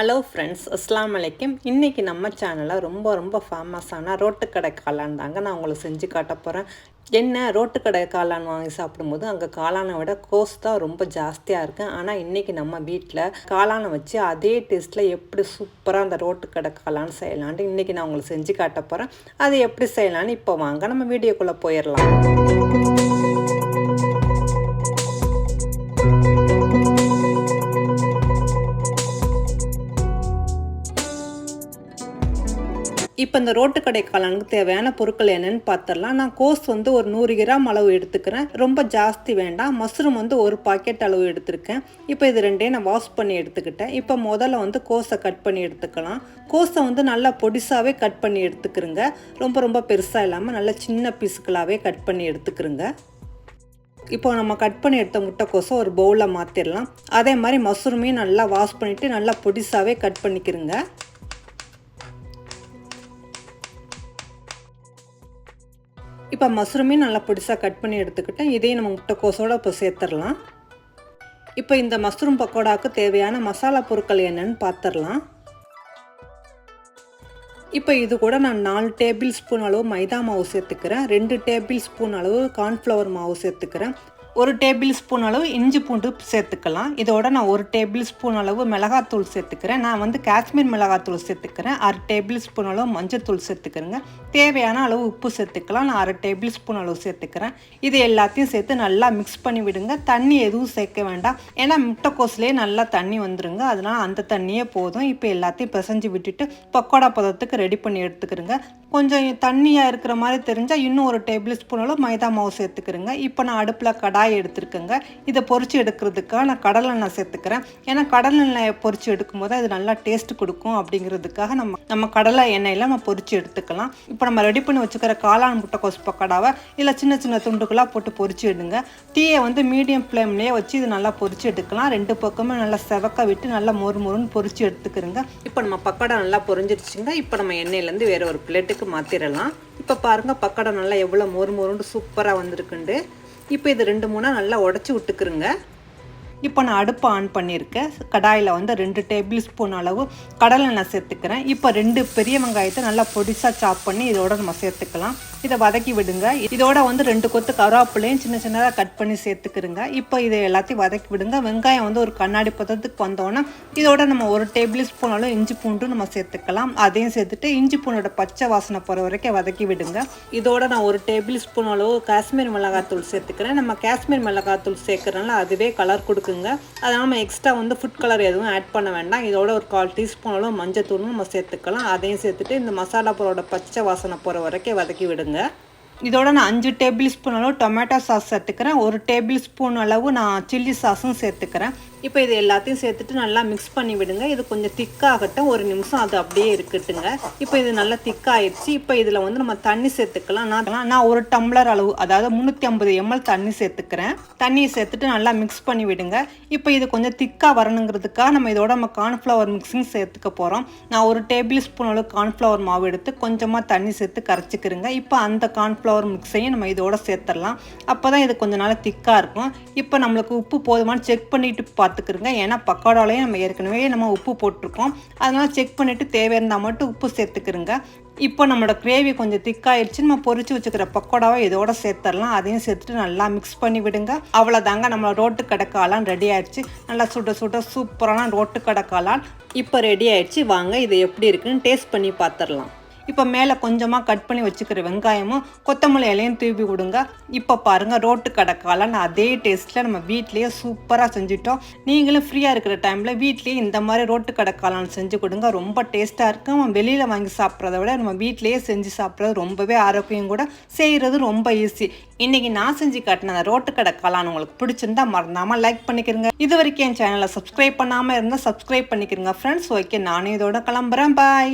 Hello friends அஸ்லாம் வலைக்கம் இன்றைக்கி நம்ம சேனலில் ரொம்ப ரொம்ப ஃபேமஸான ரோட்டுக்கடை காளான் தாங்க நான் உங்களுக்கு செஞ்சு காட்ட போகிறேன் என்ன? ரோட்டுக்கடை காளான் வாங்கி சாப்பிடும்போது அங்கே காளானை விட கோஸ் தான் ரொம்ப ஜாஸ்தியாக இருக்குது ஆனால் இன்றைக்கி நம்ம வீட்டில் காளானை வச்சு அதே டேஸ்ட்டில் எப்படி சூப்பராக அந்த ரோட்டுக்கடை காளான் செய்யலான்ட்டு இன்றைக்கி நான் உங்களுக்கு செஞ்சு காட்ட போகிறேன் அது எப்படி செய்யலான்னு இப்போ வாங்க நம்ம வீடியோக்குள்ளே போயிடலாம். இப்போ இந்த ரோட்டுக்கடை காளானுக்கு தேவையான பொருட்கள் என்னென்னு பார்த்துடலாம் நான் கோஸ் வந்து ஒரு நூறு கிராம் அளவு எடுத்துக்கிறேன். ரொம்ப ஜாஸ்தி வேண்டாம். மஷ்ரூம் வந்து ஒரு பாக்கெட் அளவு எடுத்திருக்கேன். இப்போ இது ரெண்டையும் நான் வாஷ் பண்ணி எடுத்துக்கிட்டேன். இப்போ முதல்ல வந்து கோஸை கட் பண்ணி எடுத்துக்கலாம். கோஸை வந்து நல்லா பொடிசாகவே கட் பண்ணி எடுத்துக்கிறோங்க. ரொம்ப ரொம்ப பெருசாக இல்லாமல் நல்லா சின்ன பீஸுக்களாகவே கட் பண்ணி எடுத்துக்கிறோங்க. இப்போ நம்ம கட் பண்ணி எடுத்த முட்டைக்கோசை ஒரு பவுலில் மாற்றிடலாம் அதே மாதிரி மஷ்ரூமையும் நல்லா வாஷ் பண்ணிவிட்டு நல்லா பொடிசாகவே கட் பண்ணிக்கிறோங்க. இப்போ மஸ்ரூமே நல்லா பொடிசாக கட் பண்ணி எடுத்துக்கிட்டேன். இதையும் நம்ம முட்டைக்கோசோடு இப்போ சேர்த்துடலாம். இப்போ இந்த மஷ்ரூம் பக்கோடாவுக்கு தேவையான மசாலா பொருட்கள் என்னென்னு பார்த்துடலாம் இப்போ இது கூட நான் நாலு டேபிள் ஸ்பூன் அளவு மைதா மாவு சேர்த்துக்கிறேன். ரெண்டு டேபிள் ஸ்பூன் அளவு கார்ன்ஃப்ளவர் மாவு சேர்த்துக்கிறேன். ஒரு டேபிள் ஸ்பூன் அளவு இஞ்சி பூண்டு சேர்த்துக்கலாம். இதோட நான் ஒரு டேபிள் ஸ்பூன் அளவு மிளகாத்தூள் சேர்த்துக்கிறேன். நான் வந்து காஷ்மீர் மிளகாத்தூள் சேர்த்துக்கிறேன். அரை டேபிள் ஸ்பூன் அளவு மஞ்சத்தூள் சேர்த்துக்கிறேங்க. தேவையான அளவு உப்பு சேர்த்துக்கலாம். நான் அரை டேபிள் ஸ்பூன் அளவு சேர்த்துக்கிறேன். இது எல்லாத்தையும் சேர்த்து நல்லா மிக்ஸ் பண்ணி விடுங்க. தண்ணி எதுவும் சேர்க்க வேண்டாம். ஏன்னா முட்டைக்கோஸ்லேயே நல்லா தண்ணி வந்துருங்க. அதனால் அந்த தண்ணியே போதும். இப்போ எல்லாத்தையும் பிசைஞ்சு விட்டுட்டு பக்கோடா பதத்துக்கு ரெடி பண்ணி எடுத்துக்கிறேங்க. கொஞ்சம் தண்ணியாக இருக்கிற மாதிரி தெரிஞ்சால் இன்னும் ஒரு டேபிள் ஸ்பூன் அளவு மைதா மாவு சேர்த்துக்கிறேங்க. இப்போ நான் அடுப்பில் கடாய் எடுத்துருக்கேங்க. இதை பொறிச்சு எடுக்கிறதுக்காக நான் கடலெண்ணெய் சேர்த்துக்கிறேன். ஏன்னா கடலெண்ணெய் பொறிச்சு எடுக்கும்போது அது நல்லா டேஸ்ட் கொடுக்கும் அப்படிங்கிறதுக்காக நம்ம நம்ம கடலை எண்ணெயில் நம்ம பொறிச்சு எடுத்துக்கலாம். இப்போ நம்ம ரெடி பண்ணி வச்சுக்கிற காளான் முட்டைக்கோஸ் பக்கடாவை இல்லை சின்ன சின்ன துண்டுகளாக போட்டு பொறிச்சு எடுங்க. டீயை வந்து மீடியம் ஃப்ளேம்லேயே வச்சு இது நல்லா பொறிச்சு எடுக்கலாம். ரெண்டு பக்கமும் நல்லா செவக்க விட்டு நல்லா மொறு மொறுன்னு பொறிச்சு எடுத்துக்கிறோங்க. இப்போ நம்ம பக்கடா நல்லா பொறிஞ்சிருச்சுங்க இப்போ நம்ம எண்ணெயிலேருந்து வேறு ஒரு பிளேட்டுக்கு மாற்றிடலாம் இப்போ பாருங்கள் பக்கடா நல்லா எவ்வளோ மொறு மொறுன்னு சூப்பராக வந்திருக்குண்டு. இப்போ இது ரெண்டு மூணாக நல்லா உடச்சி விட்டுக்குருங்க. இப்போ நான் அடுப்பை ஆன் பண்ணியிருக்கேன். கடாயில் வந்து ரெண்டு டேபிள் ஸ்பூன் அளவு கடலெண்ணெய் சேர்த்துக்கிறேன். இப்போ ரெண்டு பெரிய வெங்காயத்தை நல்லா பொடிசாக சாப் பண்ணி இதோட நம்ம சேர்த்துக்கலாம். இதை வதக்கி விடுங்க. இதோட வந்து ரெண்டு கொத்து கருவேப்பிலையும் சின்ன சின்னதாக கட் பண்ணி சேர்த்துக்கிறோங்க. இப்போ இதை எல்லாத்தையும் வதக்கி விடுங்க. வெங்காயம் வந்து ஒரு கண்ணாடி பதத்துக்கு வந்தோன்னா இதோட நம்ம ஒரு டேபிள் ஸ்பூன் அளவு இஞ்சி பூண்டும் நம்ம சேர்த்துக்கலாம். அதையும் சேர்த்துட்டு இஞ்சி பூனோட பச்சை வாசனை போகிற வரைக்கும் வதக்கி விடுங்க. இதோட நான் ஒரு டேபிள் ஸ்பூன் அளவு காஷ்மீர் மிளகாத்தூள் சேர்த்துக்கிறேன். நம்ம காஷ்மீர் மிளகாத்தூள் சேர்க்குறதுனால அதுவே கலர் கொடுக்குங்க அதனால் நம்ம எக்ஸ்ட்ரா வந்து ஃபுட் கலர் எதுவும் ஆட் பண்ண வேண்டாம். இதோட ஒரு கால் டீஸ்பூன் அளவு மஞ்சள் தூளும் நம்ம சேர்த்துக்கலாம். அதையும் சேர்த்துட்டு இந்த மசாலா பொருளோட பச்சை வாசனை போகிற வரைக்கும் வதக்கி விடுங்க. இதோட நான் அஞ்சு டேபிள் ஸ்பூன் அளவு டொமேட்டோ சாஸ் சேர்த்துக்கிறேன். ஒரு டேபிள் ஸ்பூன் அளவு நான் சில்லி சாஸும் சேர்த்துக்கிறேன். இப்போ இது எல்லாத்தையும் சேர்த்துட்டு நல்லா மிக்ஸ் பண்ணி விடுங்க. இது கொஞ்சம் திக்காகட்டும். ஒரு நிமிஷம் அது அப்படியே இருக்கட்டுங்க. இப்போ இது நல்லா திக்காயிடுச்சு. இப்போ இதில் வந்து நம்ம தண்ணி சேர்த்துக்கலாம். நான் நான் ஒரு டம்ளர் அளவு அதாவது முந்நூற்றி ஐம்பது எம்எல் தண்ணி சேர்த்துக்கிறேன். தண்ணியை சேர்த்துட்டு நல்லா மிக்ஸ் பண்ணி விடுங்க. இப்போ இது கொஞ்சம் திக்காக வரணுங்கிறதுக்காக நம்ம இதோட நம்ம கார்ன்ஃப்ளவர் மிக்ஸிங் சேர்த்துக்க போகிறோம் நான் ஒரு டேபிள் ஸ்பூன் அளவு கார்ன்ஃப்ளவர் மாவு எடுத்து கொஞ்சமாக தண்ணி சேர்த்து கரைச்சிக்கிறேங்க. இப்போ அந்த கார்ன்ஃப்ளவர் மிக்ஸையும் நம்ம இதோட சேர்த்துடலாம். அப்போ தான் இது கொஞ்சம் நாள் திக்காக இருக்கும். இப்போ நம்மளுக்கு உப்பு போதுமானு செக் பண்ணிட்டு பார்த்துக்கிறோங்க ஏன்னா பக்கோடாலையும் நம்ம ஏற்கனவே நம்ம உப்பு போட்டிருக்கோம். அதனால் செக் பண்ணிவிட்டு தேவை இருந்தால் மட்டும் உப்பு சேர்த்துக்கிறோங்க இப்போ நம்மளோட கிரேவி கொஞ்சம் திக்காயிடுச்சு நம்ம பொரிச்சு வச்சுக்கிற பக்கோடாவை இதோட சேர்த்துடலாம். அதையும் சேர்த்துட்டு நல்லா மிக்ஸ் பண்ணி விடுங்க. அவ்வளோதாங்க நம்ம ரோட்டு கடக்காலாம் ரெடி ஆயிடுச்சு நல்லா சுட சுட சூப்பரான ரோட்டு கடக்காலான் இப்போ ரெடி ஆயிடுச்சு வாங்க இது எப்படி இருக்குன்னு டேஸ்ட் பண்ணி பார்த்துடலாம். இப்போ மேலே கொஞ்சமாக கட் பண்ணி வச்சுக்கிற வெங்காயமும் கொத்தமல்லி இலையும் தூவி விடுங்க. இப்போ பாருங்கள் ரோட்டு கடைக்காலான்னு அதே டேஸ்ட்டில் நம்ம வீட்லேயே சூப்பராக செஞ்சுட்டோம். நீங்களும் ஃப்ரீயாக இருக்கிற டைமில் வீட்லேயே இந்த மாதிரி ரோட்டு கடைக்காலான் செஞ்சு கொடுங்க. ரொம்ப டேஸ்ட்டாக இருக்கும். நம்ம வெளியில் வாங்கி சாப்பிட்றத விட நம்ம வீட்லேயே செஞ்சு சாப்பிட்றது ரொம்பவே ஆரோக்கியம் கூட. செய்கிறது ரொம்ப ஈஸி இன்றைக்கி நான் செஞ்சு காட்டின அந்த ரோட்டு கடை உங்களுக்கு பிடிச்சிருந்தா மறந்தாமல் லைக் பண்ணிக்கிறங்க இது வரைக்கும் என் சேனலை சப்ஸ்கிரைப் பண்ணாமல் இருந்தால் சப்ஸ்கிரைப் பண்ணிக்கிறங்க ஃப்ரெண்ட்ஸ் ஓகே நானும் இதோட கிளம்புறேன். பாய்